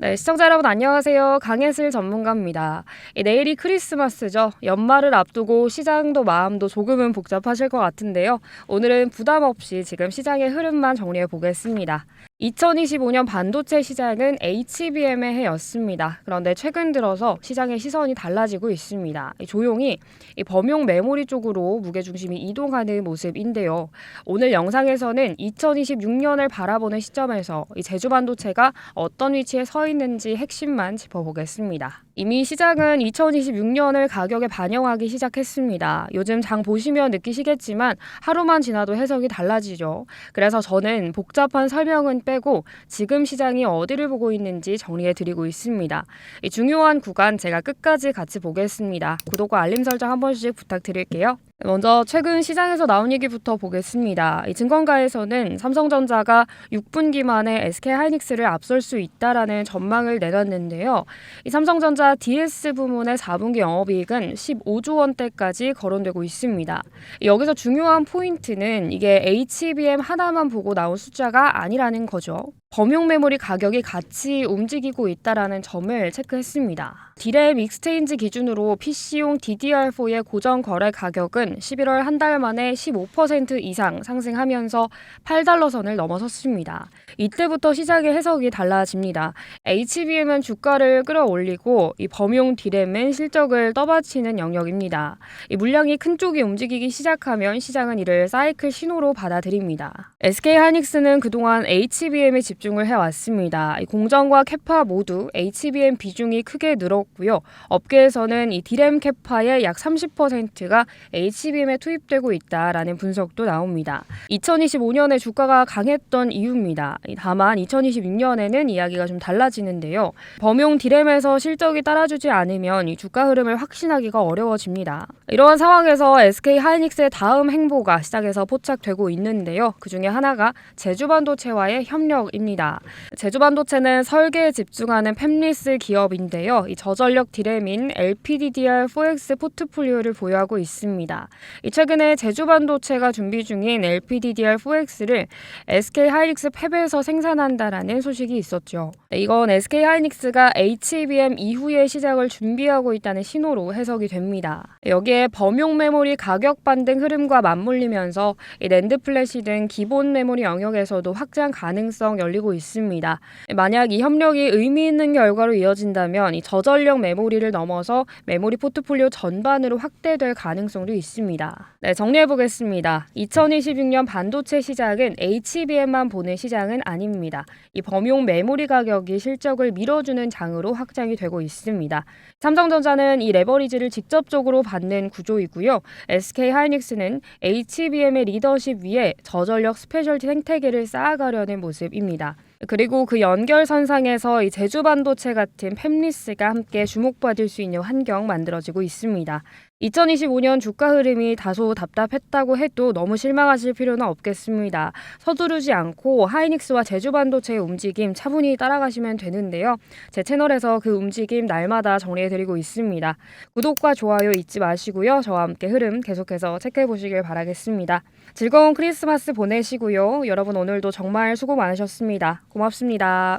네, 시청자 여러분 안녕하세요. 강혜슬 전문가입니다. 이 내일이 크리스마스죠. 연말을 앞두고 시장도 마음도 조금은 복잡하실 것 같은데요. 오늘은 부담 없이 지금 시장의 흐름만 정리해 보겠습니다. 2025년 반도체 시장은 HBM의 해였습니다. 그런데 최근 들어서 시장의 시선이 달라지고 있습니다. 이 조용히 이 범용 메모리 쪽으로 무게중심이 이동하는 모습인데요. 오늘 영상에서는 2026년을 바라보는 시점에서 이 제주 반도체가 어떤 위치에 서 있는지 핵심만 짚어보겠습니다. 이미 시장은 2026년을 가격에 반영하기 시작했습니다. 요즘 장 보시면 느끼시겠지만 하루만 지나도 해석이 달라지죠. 그래서 저는 복잡한 설명은 빼고 지금 시장이 어디를 보고 있는지 정리해 드리고 있습니다. 이 중요한 구간 제가 끝까지 같이 보겠습니다. 구독과 알림 설정 한 번씩 부탁드릴게요. 먼저 최근 시장에서 나온 얘기부터 보겠습니다. 이 증권가에서는 삼성전자가 6분기 만에 SK 하이닉스를 앞설 수 있다라는 전망을 내놨는데요. 이 삼성전자 DS 부문의 4분기 영업이익은 15조 원대까지 거론되고 있습니다. 여기서 중요한 포인트는 이게 HBM 하나만 보고 나온 숫자가 아니라는 거죠. 범용 메모리 가격이 같이 움직이고 있다라는 점을 체크했습니다. 디램 익스체인지 기준으로 PC용 DDR4의 고정 거래 가격은 11월 한 달 만에 15% 이상 상승하면서 8달러 선을 넘어섰습니다. 이때부터 시장의 해석이 달라집니다. HBM은 주가를 끌어올리고 이 범용 디램은 실적을 떠받치는 영역입니다. 이 물량이 큰 쪽이 움직이기 시작하면 시장은 이를 사이클 신호로 받아들입니다. SK 하이닉스는 그동안 HBM에 집 중을 해왔습니다. 이 공정과 캐파 모두 HBM 비중이 크게 늘었고요. 업계에서는 이 디램 캐파의 약 30%가 HBM에 투입되고 있다라는 분석도 나옵니다. 2025년에 주가가 강했던 이유입니다. 다만 2026년에는 이야기가 좀 달라지는데요. 범용 디램에서 실적이 따라주지 않으면 이 주가 흐름을 확신하기가 어려워집니다. 이러한 상황에서 SK 하이닉스의 다음 행보가 시장에서 포착되고 있는데요. 그 중에 하나가 제주반도체와의 협력입니다. 제주반도체는 설계에 집중하는 팹리스 기업인데요. 이 저전력 디램인 LPDDR4X 포트폴리오를 보유하고 있습니다. 이 최근에 제주반도체가 준비 중인 LPDDR4X를 SK 하이닉스 팹에서 생산한다라는 소식이 있었죠. 네, 이건 SK 하이닉스가 HBM 이후의 시작을 준비하고 있다는 신호로 해석이 됩니다. 여기에 범용 메모리 가격 반등 흐름과 맞물리면서 이 랜드 플래시 등 기본 메모리 영역에서도 확장 가능성 열리고 있습니다. 만약 이 협력이 의미 있는 결과로 이어진다면 이 저전력 메모리를 넘어서 메모리 포트폴리오 전반으로 확대될 가능성도 있습니다. 네, 정리해 보겠습니다. 2026년 반도체 시장은 HBM만 보는 시장은 아닙니다. 이 범용 메모리 가격이 실적을 밀어주는 장으로 확장이 되고 있습니다. 삼성전자는 이 레버리지를 직접적으로 받는 구조이고요. SK 하이닉스는 HBM의 리더십 위에 저전력 스페셜티 생태계를 쌓아가려는 모습입니다. 그리고 그 연결선상에서 이 제주 반도체 같은 팹리스가 함께 주목받을 수 있는 환경 만들어지고 있습니다. 2025년 주가 흐름이 다소 답답했다고 해도 너무 실망하실 필요는 없겠습니다. 서두르지 않고 하이닉스와 제주반도체의 움직임 차분히 따라가시면 되는데요. 제 채널에서 그 움직임 날마다 정리해드리고 있습니다. 구독과 좋아요 잊지 마시고요. 저와 함께 흐름 계속해서 체크해보시길 바라겠습니다. 즐거운 크리스마스 보내시고요. 여러분 오늘도 정말 수고 많으셨습니다. 고맙습니다.